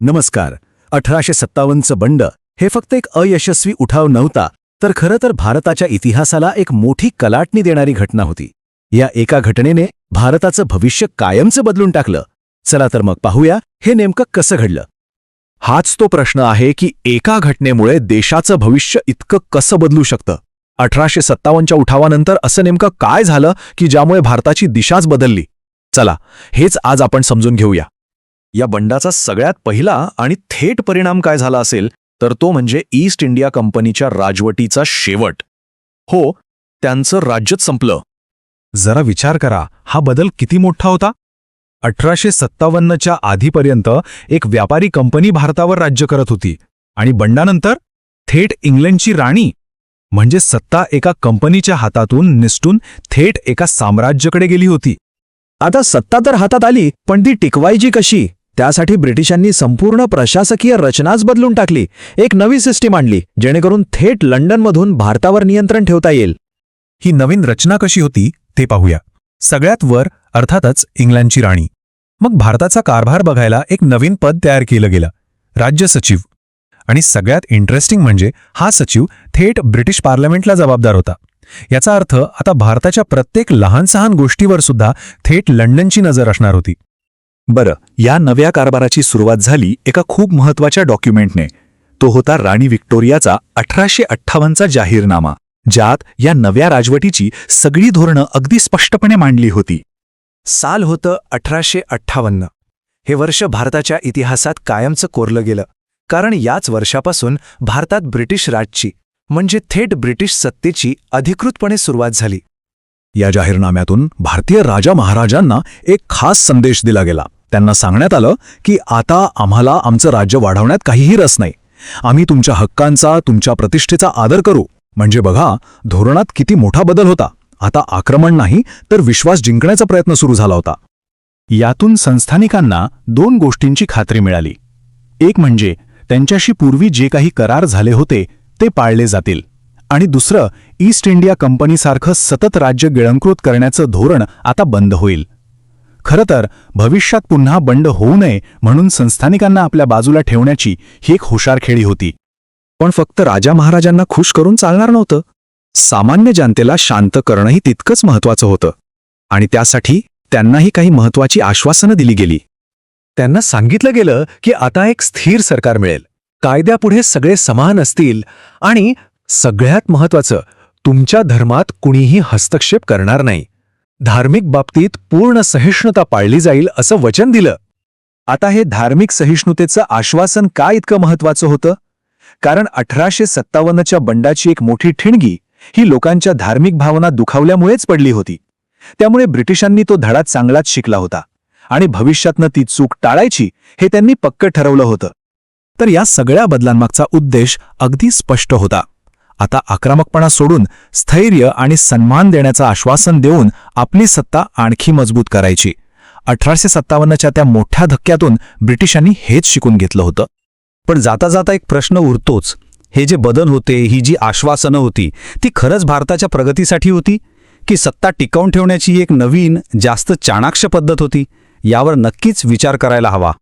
नमस्कार. अठराशे सत्तावन्नचं बंड हे फक्त एक अयशस्वी उठाव नव्हता तर खरं तर भारताच्या इतिहासाला एक मोठी कलाटणी देणारी घटना होती. या एका घटनेने भारताचं भविष्य कायमचं बदलून टाकलं. चला तर मग पाहूया हे नेमकं कसं घडलं. हाच तो प्रश्न आहे की एका घटनेमुळे देशाचं भविष्य इतकं कसं बदलू शकतं? अठराशे सत्तावन्नच्या उठावानंतर असं नेमकं काय झालं की ज्यामुळे भारताची दिशाच बदलली? चला हेच आज आपण समजून घेऊया. या बंडाचा सगळ्यात पहिला आणि थेट परिणाम काय झाला असेल तर तो म्हणजे ईस्ट इंडिया कंपनीच्या राजवटीचा शेवट. हो त्यांचं राज्यच संपलं. जरा विचार करा हा बदल किती मोठा होता? अठराशे सत्तावन्नच्या आधीपर्यंत एक व्यापारी कंपनी भारतावर राज्य करत होती. आणि बंडानंतर? थेट इंग्लंडची राणी? म्हणजे सत्ता एका कंपनीच्या हातातून निसटून थेट एका साम्राज्याकडे गेली होती. आता सत्ता तर हातात आली पण ती टिकवायची कशी? त्यासाठी ब्रिटिशांनी संपूर्ण प्रशासकीय रचनाच बदलून टाकली. एक नवी सिस्टीम आणली जेणेकरून थेट लंडनमधून भारतावर नियंत्रण ठेवता येईल. ही नवीन रचना कशी होती ते पाहूया. सगळ्यात वर अर्थातच इंग्लंडची राणी. मग भारताचा कारभार बघायला एक नवीन पद तयार केलं गेलं राज्य सचिव. आणि सगळ्यात इंटरेस्टिंग म्हणजे हा सचिव थेट ब्रिटिश पार्लमेंटला जबाबदार होता. याचा अर्थ आता भारताच्या प्रत्येक लहान सहान गोष्टीवर सुद्धा थेट लंडनची नजर असणार होती. बरं या नव्या कारभाराची सुरुवात झाली एका खूप महत्त्वाच्या डॉक्युमेंटने. तो होता राणी व्हिक्टोरियाचा अठराशे अठ्ठावन्नचा जाहीरनामा ज्यात या नव्या राजवटीची सगळी धोरणं अगदी स्पष्टपणे मांडली होती. साल होतं अठराशे अठ्ठावन्न. हे वर्ष भारताच्या इतिहासात कायमचं कोरलं गेलं कारण याच वर्षापासून भारतात ब्रिटिश राजची म्हणजे थेट ब्रिटिश सत्तेची अधिकृतपणे सुरुवात झाली. या जाहीरनाम्यातून भारतीय राजा महाराजांना एक खास संदेश दिला गेला. त्यांना सांगण्यात आलं की आता आम्हाला आमचं राज्य वाढवण्यात काहीही रस नाही. आम्ही तुमच्या हक्कांचा तुमच्या प्रतिष्ठेचा आदर करू. म्हणजे बघा धोरणात किती मोठा बदल होता. आता आक्रमण नाही तर विश्वास जिंकण्याचा प्रयत्न सुरू झाला होता. यातून संस्थानिकांना दोन गोष्टींची खात्री मिळाली. एक म्हणजे त्यांच्याशी पूर्वी जे काही करार झाले होते ते पाळले जातील. आणि दुसरं ईस्ट इंडिया कंपनीसारखं सतत राज्य गिळंकृत करण्याचं धोरण आता बंद होईल. खरं तर भविष्यात पुन्हा बंड होऊ नये म्हणून संस्थानिकांना आपल्या बाजूला ठेवण्याची ही एक हुशार खेळी होती. पण फक्त राजा महाराजांना खुश करून चालणार नव्हतं. सामान्य जनतेला शांत करणंही तितकंच महत्वाचं होतं. आणि त्यासाठी त्यांनाही काही महत्वाची आश्वासनं दिली गेली. त्यांना सांगितलं गेलं की आता एक स्थिर सरकार मिळेल. कायद्यापुढे सगळे समान असतील आणि सगळ्यात महत्वाचं तुमच्या धर्मात कुणीही हस्तक्षेप करणार नाही. धार्मिक बाबतीत पूर्ण सहिष्णुता पाळली जाईल असं वचन दिलं. आता हे धार्मिक सहिष्णुतेचं आश्वासन का इतकं महत्वाचं होतं? कारण अठराशे सत्तावन्नच्या बंडाची एक मोठी ठिणगी ही लोकांच्या धार्मिक भावना दुखावल्यामुळेच पडली होती. त्यामुळे ब्रिटिशांनी तो धडा चांगलाच शिकला होता आणि भविष्यातनं ती चूक टाळायची हे त्यांनी पक्क ठरवलं होतं. तर या सगळ्या बदलांमागचा उद्देश अगदी स्पष्ट होता. आता आक्रमकपणा सोडून स्थैर्य आणि सन्मान देण्याचं आश्वासन देऊन आपली सत्ता आणखी मजबूत करायची. अठराशे सत्तावन्नच्या त्या मोठ्या धक्क्यातून ब्रिटिशांनी हेच शिकून घेतलं होतं. पण जाता जाता एक प्रश्न उरतोच. हे जे बदल होते ही जी आश्वासनं होती ती खरंच भारताच्या प्रगतीसाठी होती? की सत्ता टिकवून ठेवण्याची एक नवीन जास्त चाणाक्ष पद्धत होती? यावर नक्कीच विचार करायला हवा.